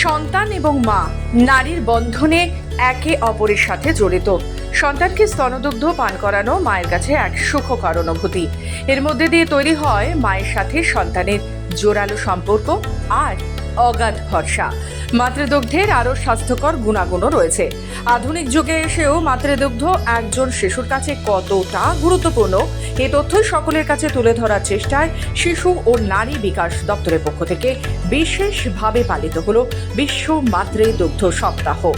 সন্তান এবং মা, নারীর বন্ধনে একে অপরের সাথে জড়িত। সন্তানকে স্তনদুগ্ধ পান করানো মায়ের কাছে এক সুখকর অনুভূতি। এর মধ্যে দিয়ে তৈরি হয় মায়ের সাথে সন্তানের জোরালো সম্পর্ক আর অগাধ ভরসা। মাতৃদুগ্ধের আরও স্বাস্থ্যকর গুণাগুণও রয়েছে। আধুনিক যুগে এসেও মাতৃদুগ্ধ একজন শিশুর কাছে কতটা গুরুত্বপূর্ণ, এ তথ্যই সকলের কাছে তুলে ধরার চেষ্টায় শিশু ও নারী বিকাশ দপ্তরের পক্ষ থেকে বিশেষভাবে পালিত হল বিশ্ব মাতৃদুগ্ধ সপ্তাহ।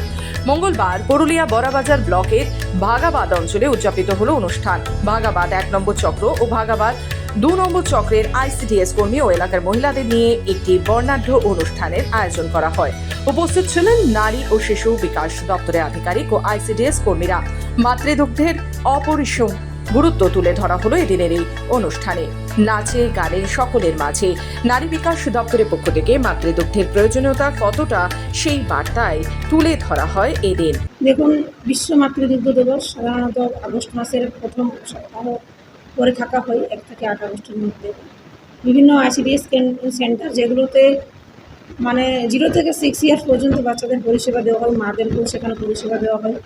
মঙ্গলবার পুরুলিয়া বড়াবাজার ব্লকের ভাগাবাদ অঞ্চলে উদযাপিত হলো অনুষ্ঠান। ভাগাবাদ এক নম্বর চক্র ও ভাগাবাদ দু নম্বর চক্রের আইসিডিএস কর্মী ও এলাকার মহিলাদের নিয়ে একটি বর্ণাঢ্য অনুষ্ঠানের আয়োজন করা হয়। উপস্থিত ছিলেন নারী ও শিশু বিকাশ দপ্তরের আধিকারিক ও আইসিডিএস কর্মীরা। মাতৃদুগ্ধের অপরিসীম গুরুত্ব তুলে ধরা হলো এদিনের এই অনুষ্ঠানে। নাচে, গানে, সকলের মাঝে। নারী বিকাশ দপ্তরের পক্ষ থেকে মাতৃদুগ্ধের প্রয়োজনীয়তা কতটা সেই বার্তায় তুলে ধরা হয় এদিন। দেখুন, বিশ্ব মাতৃদুগ্ধ দিবস সাধারণত আগস্ট মাসের প্রথম সপ্তাহ করে থাকা হয়, এক থেকে আট আগস্টের মধ্যে। বিভিন্ন আইসিডিএস সেন্টার যেগুলোতে মানে জিরো থেকে সিক্স ইয়ার্স পর্যন্ত বাচ্চাদের পরিষেবা দেওয়া হয় মাদেরকেও সেখানে পরিষেবা দেওয়া হয়।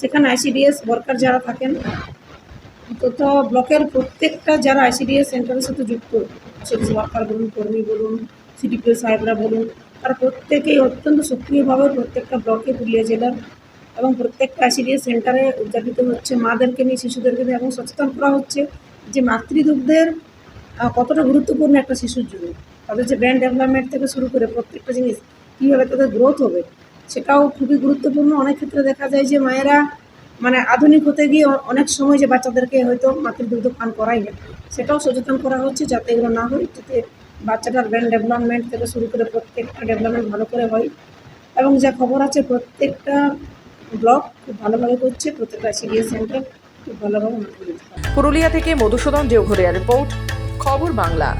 সেখানে আইসিডিএস ওয়ার্কার যারা থাকেন তথা ব্লকের প্রত্যেকটা যারা আইসিডিএস সেন্টারের সাথে যুক্ত আইসিডিএস ওয়ার্কার বলুন, কর্মী বলুন সিডিপিও সাহেবরা বলুন, তারা প্রত্যেকেই অত্যন্ত সক্রিয়ভাবে প্রত্যেকটা ব্লকে পুরুলিয়া জেলার এবং প্রত্যেকটা আইসিডিএস সেন্টারে উদযাপিত হচ্ছে। মাদেরকে নিয়ে, শিশুদেরকে নিয়ে এবং সচেতন করা হচ্ছে। যে মাতৃদুগ্ধের কতটা গুরুত্বপূর্ণ একটা শিশুর জন্য তাদের যে ব্রেন ডেভেলপমেন্ট থেকে শুরু করে প্রত্যেকটা জিনিস, কীভাবে তাদের গ্রোথ হবে, সেটাও খুবই গুরুত্বপূর্ণ। অনেক ক্ষেত্রে দেখা যায় যে মায়েরা মানে আধুনিক হতে গিয়ে অনেক সময় যে বাচ্চাদেরকে হয়তো মাতৃদুগ্ধ পান করাই না, সেটাও সচেতন করা হচ্ছে যাতে এগুলো না হয়, যাতে বাচ্চাটার ব্রেন ডেভেলপমেন্ট থেকে শুরু করে প্রত্যেকটা ডেভেলপমেন্ট ভালো করে হয়। এবং যা খবর আছে, প্রত্যেকটা ব্লক খুব ভালোভাবে করছে, প্রত্যেকটা সিডিএস সেন্টার পুরুলিয়া থেকে মধুসূদন দেওঘরিয়া রিপোর্ট খবর বাংলা।